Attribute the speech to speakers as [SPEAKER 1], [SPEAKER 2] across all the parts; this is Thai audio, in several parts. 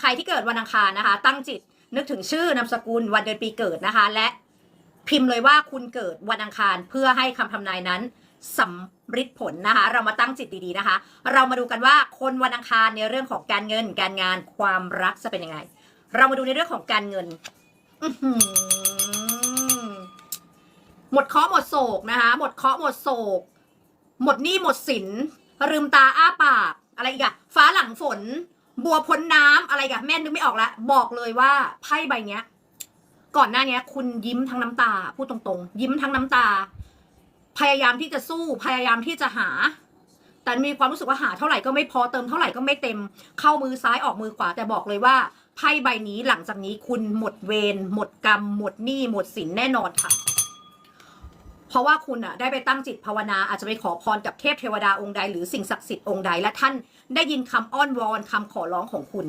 [SPEAKER 1] ใครที่เกิดวันอังคารนะคะ ตั้งจิตนึกถึงชื่อนามสกุลวันเดือนปีเกิดนะคะ และพิมพ์เลยว่าคุณเกิดวันอังคารเพื่อให้คำทำนายนั้นสำฤทธิ์ผลนะคะ เรามาตั้งจิตดีๆนะคะ เรามาดูกันว่าคนวันอังคารในเรื่องของการเงิน การงานความรักจะเป็นยังไง เรามาดูในเรื่องของการเงินหมดเคาะหมดโศกนะคะ หมดเคาะห์หมดโศก หมดหนี้หมดสินลืมตาอ้าปาก อะไรอีกอะฟ้าหลังฝน บัวพ้นน้ำอะไรกันแม่นึกไม่ออกละบอกเลยว่าไพ่ใบเนี้ย ก่อนหน้าเนี้ย คุณยิ้มทั้งน้ำตาพูดตรงๆ ยิ้มทั้งน้ำตา พยายามที่จะสู้พยายามที่จะหา แต่มีความรู้สึกว่าหาเท่าไหร่ก็ไม่พอเติมเท่าไหร่ก็ไม่เต็ม เข้ามือซ้ายออกมือขวาแต่บอกเลยว่าไพ่ใบนี้หลังจากนี้คุณหมดเวรหมดกรรม หมดหนี้หมดสินแน่นอนค่ะ เพราะว่าคุณอะได้ไปตั้งจิตภาวนาอาจจะไปขอพรกับเทพเทวดาองค์ใด หรือสิ่งศักดิ์สิทธิ์องค์ใด และท่านได้ยินคำอ้อนวอนคำขอร้องของคุณ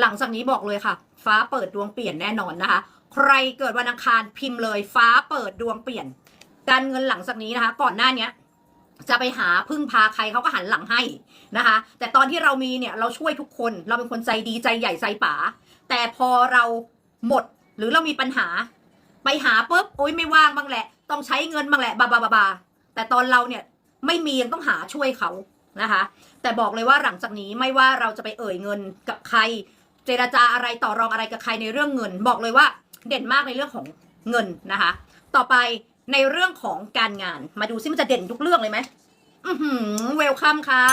[SPEAKER 1] หลังจากนี้บอกเลยค่ะ ฟ้าเปิดดวงเปลี่ยนแน่นอนนะคะ ใครเกิดวันอังคารพิมพ์เลย ฟ้าเปิดดวงเปลี่ยน การเงินหลังจากนี้นะคะ ก่อนหน้าเนี้ยจะไปหาพึ่งพาใครเขาก็หันหลังให้นะคะ แต่ตอนที่เรามีเนี่ยเราช่วยทุกคนเราเป็นคนใจดีใจใหญ่ใจป๋าแต่พอเราหมดหรือเรามีปัญหา ไปหาปุ๊บโอ๊ยไม่ว่างบ้างแหละ ต้องใช้เงินบ้างแหละบาบาบาบาแต่ตอนเราเนี่ยไม่มียังต้องหาช่วยเขานะคะ แต่บอกเลยว่าหลังจากนี้ไม่ว่าเราจะไปเอ่ยเงินกับใคร เจราจาอะไรต่อรองอะไรกับใครในเรื่องเงิน บอกเลยว่าเด่นมากในเรื่องของเงินนะคะ ต่อไปในเรื่องของการงานมาดูซิมันจะเด่นทุกเรื่องเลยไหมอือหือเวลคัมค่ะ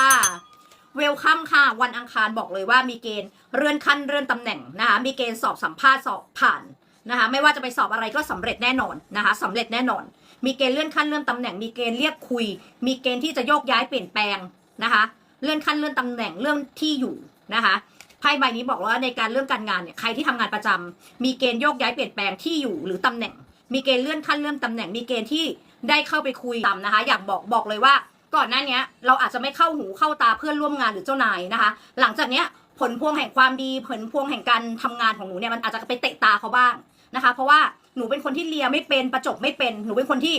[SPEAKER 1] เวลคัมค่ะ วันอังคารบอกเลยว่ามีเกณฑ์เลื่อนขั้นเลื่อนตำแหน่งนะคะมีเกณฑ์สอบสัมภาษณ์สอบผ่าน นะคะไม่ว่าจะไปสอบอะไรก็สำเร็จแน่นอนนะคะสำเร็จแน่นอน มีเกณฑ์เลื่อนขั้นเลื่อนตำแหน่ง มีเกณฑ์เรียกคุย มีเกณฑ์ที่จะโยกย้ายเปลี่ยนแปลงนะคะเลื่อนขั้นเลื่อนตำแหน่งเรื่องที่อยู่นะคะไพ่ใบนี้บอกว่าในการเรื่องการงานเนี่ยใครที่ทำงานประจำมีเกณฑ์โยกย้ายเปลี่ยนแปลงที่อยู่หรือตำแหน่ง มีเกณฑ์เลื่อนขั้นเลื่อนตำแหน่ง มีเกณฑ์ที่ได้เข้าไปคุยตามนะคะ อยากบอกบอกเลยว่าก่อนหน้าเนี้ยเราอาจจะไม่เข้าหูเข้าตาเพื่อนร่วมงานหรือเจ้านายนะคะ หลังจากเนี้ย ผลพวงแห่งความดี ผลพวงแห่งการทำงานของหนูเนี่ยมันอาจจะไปเตะตาเขาบ้างนะคะ เพราะว่าหนูเป็นคนที่เลียไม่เป็นประจบไม่เป็นหนูเป็นคนที่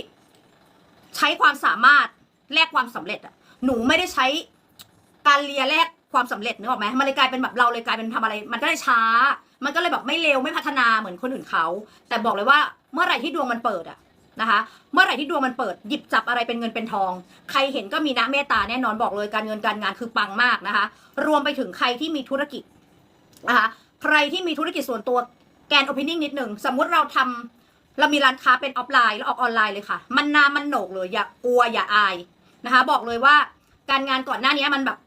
[SPEAKER 1] ใช้ความสามารถแลกความสำเร็จอะหนูไม่ได้ใช้การเลียแลกความสำเร็จนึกออกไหมมันเลยกลายเป็นแบบเราเลยกลายเป็นทำอะไร มันก็เลยช้า มันก็เลยแบบไม่เร็วไม่พัฒนาเหมือนคนอื่นเขา แต่บอกเลยว่าเมื่อไหร่ที่ดวงมันเปิดอะ นะคะ เมื่อไหร่ที่ดวงมันเปิดหยิบจับอะไรเป็นเงินเป็นทอง ใครเห็นก็มีนะเมตตาแน่นอนบอกเลยการเงินการงานคือปังมากนะคะ รวมไปถึงใครที่มีธุรกิจนะคะใครที่มีธุรกิจส่วนตัวแกนโอเพนนิ่งนิดหนึ่งสมมุติเราทำเรามีร้านค้าเป็นออฟไลน์แล้วออกออนไลน์เลยค่ะ มันนามันโหนกเลยอย่ากลัวอย่าอายนะคะ บอกเลยว่าการงานก่อนหน้านี้มันแบบ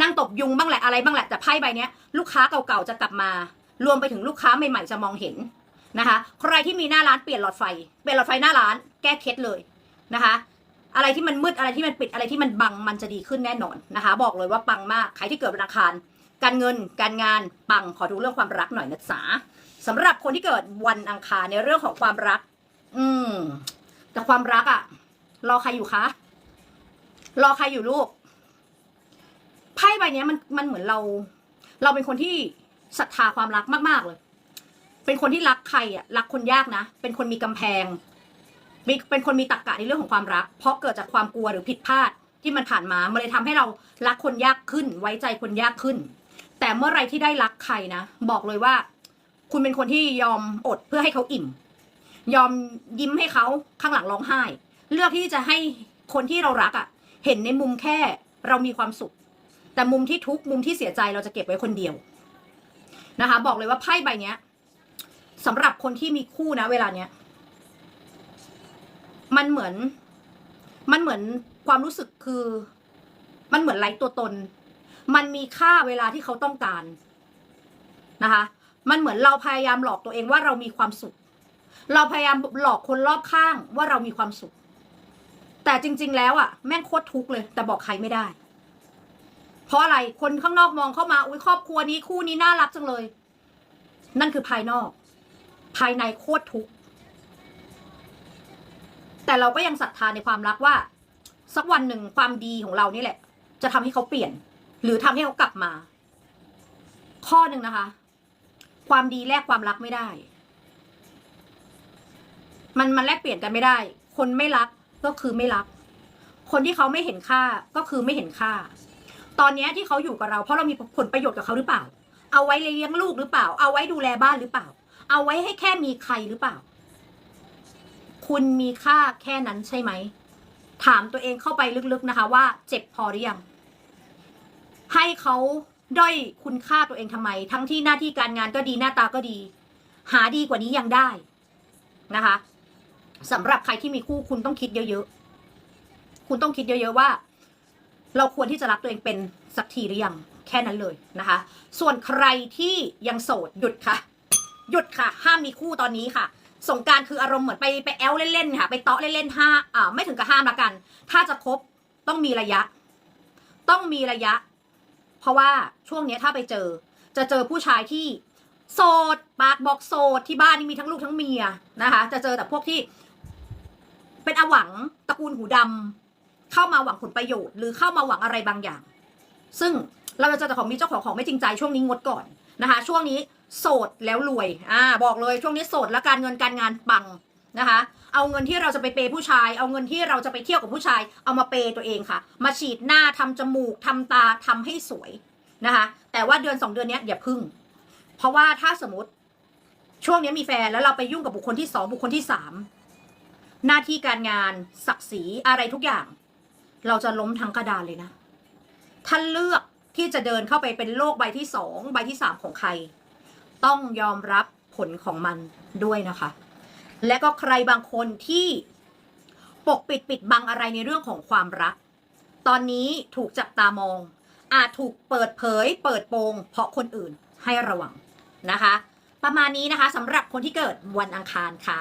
[SPEAKER 1] นั่งตบยุงบ้างแหละอะไรบ้างแหละแต่ไพ่ใบนี้ลูกค้าเก่าๆจะกลับมา รวมไปถึงลูกค้าใหม่ๆจะมองเห็น นะคะ ใครที่มีหน้าร้านเปลี่ยนหลอดไฟ เปลี่ยนหลอดไฟหน้าร้าน แก้เคล็ดเลยนะคะ อะไรที่มันมืดอะไรที่มันปิดอะไรที่มันบังมันจะดีขึ้นแน่นอนนะคะ บอกเลยว่าปังมากใครที่เกิดวันอังคารการเงินการงานปังขอดูเรื่องความรักหน่อยนะจ๊ะสำหรับคนที่เกิดวันอังคารในเรื่องของความรัก อืมแต่ความรักอะรอใครอยู่คะรอใครอยู่ลูกไพ่ใบเนี้ยมันมันเหมือนเรา เราเป็นคนที่ศรัทธาความรักมาก ๆ เลย เป็นคนที่รักใครอะรักคนยากนะ เป็นคนมีกำแพงมีเป็นคนมีตรรกกะในเรื่องของความรัก เพราะเกิดจากความกลัวหรือผิดพลาดที่มันผ่านมามันเลยทำให้เรารักคนยากขึ้น ไว้ใจคนยากขึ้น แต่เมื่อไรที่ได้รักใครนะบอกเลยว่า คุณเป็นคนที่ยอมอดเพื่อให้เขาอิ่ม ยอมยิ้มให้เขาข้างหลังร้องไห้ เลือกที่จะให้คนที่เรารักอะ่ะ เห็นในมุมแค่เรามีความสุข แต่มุมที่ทุกมุมที่เสียใจเราจะเก็บไว้คนเดียวนะคะ บอกเลยว่าไพ่ใบเนี้ย สำหรับคนที่มีคู่นะ เวลาเนี้ยมันเหมือน มันเหมือนความรู้สึกคือ มันเหมือนไร้ตัวตน มันมีค่าเวลาที่เขาต้องการนะคะ มันเหมือนเราพยายามหลอกตัวเองว่าเรามีความสุข เราพยายามหลอกคนรอบข้างว่าเรามีความสุข แต่จริง ๆ แล้วอะ แม่งโคตรทุกข์เลย แต่บอกใครไม่ได้ เพราะอะไรคนข้างนอกมองเข้ามาอุ้ยครอบครัวนี้คู่นี้น่ารักจังเลย นั่นคือภายนอก ภายในโคตรทุกข์แต่เราก็ยังศรัทธาในความรักว่า สักวันหนึ่งความดีของเรานี่แหละ จะทำให้เขาเปลี่ยน หรือทำให้เขากลับมา ข้อหนึ่งนะคะ ความดีแลกความรักไม่ได้ มันมันแลกเปลี่ยนกันไม่ได้ คนไม่รักก็คือไม่รัก คนที่เขาไม่เห็นค่าก็คือไม่เห็นค่า ตอนนี้ที่เขาอยู่กับเรา เพราะเรามีผลประโยชน์กับเขาหรือเปล่า เอาไว้เลี้ยงลูกหรือเปล่า เอาไว้ดูแลบ้านหรือเปล่า เอาไว้ให้แค่มีใครหรือเปล่า คุณมีค่าแค่นั้นใช่ไหม ถามตัวเองเข้าไปลึกๆนะคะว่า เจ็บพอหรือยัง ให้เขาด้อยคุณค่าตัวเองทำไม ทั้งที่หน้าที่การงานก็ดีหน้าตาก็ดี หาดีกว่านี้ยังได้นะคะสำหรับใครที่มีคู่คุณต้องคิดเยอะๆ คุณต้องคิดเยอะๆว่า เราควรที่จะรักตัวเองเป็นสักทีหรือยัง แค่นั้นเลยนะคะ ส่วนใครที่ยังโสดหยุดค่ะ หยุดค่ะ ห้ามมีคู่ตอนนี้ค่ะ สงการคืออารมณ์เหมือนไปไปแอลเล่นๆค่ะ ไปเตาะเล่นๆห้าอ่าไม่ถึงกับห้ามละกัน ถ้าจะคบต้องมีระยะ ต้องมีระยะ เพราะว่าช่วงเนี้ยถ้าไปเจอ จะเจอผู้ชายที่โสดปากบอกโสดที่บ้านนี่มีทั้งลูกทั้งเมียนะคะ จะเจอแต่พวกที่ เป็นอหวังตระกูลหูดำเข้ามาหวังผลประโยชน์ หรือเข้ามาหวังอะไรบางอย่าง ซึ่งเราจะเจอแต่ของมีเจ้าของของไม่จริงใจช่วงนี้งดก่อนนะคะ ช่วงนี้ โสดแล้วรวยอ่าบอกเลยช่วงนี้โสดแล้วการเงินการงานปังนะคะ เอาเงินที่เราจะไปเปย์ผู้ชาย เอาเงินที่เราจะไปเที่ยวกับผู้ชาย เอามาเปย์ตัวเองค่ะ มาฉีดหน้าทำจมูกทำตาทำให้สวยนะคะ แต่ว่าเดือนสองเดือนนี้อย่าพึ่ง เพราะว่าถ้าสมมติช่วงนี้มีแฟนแล้วเราไปยุ่งกับบุคคลที่สองบุคคลที่สามหน้าที่การงานศักดิ์ศรีอะไรทุกอย่าง เราจะล้มทั้งกระดานเลยนะถ้านเลือกที่จะเดินเข้าไปเป็นโลกใบที่สองใบที่สามของใคร ต้องยอมรับผลของมันด้วยนะคะ และก็ใครบางคนที่ปกปิดปิดบังอะไรในเรื่องของความรัก ตอนนี้ถูกจับตามอง อาจถูกเปิดเผย เปิดโปงเพราะคนอื่นให้ระวังนะคะ ประมาณนี้นะคะสำหรับคนที่เกิดวันอังคารค่ะ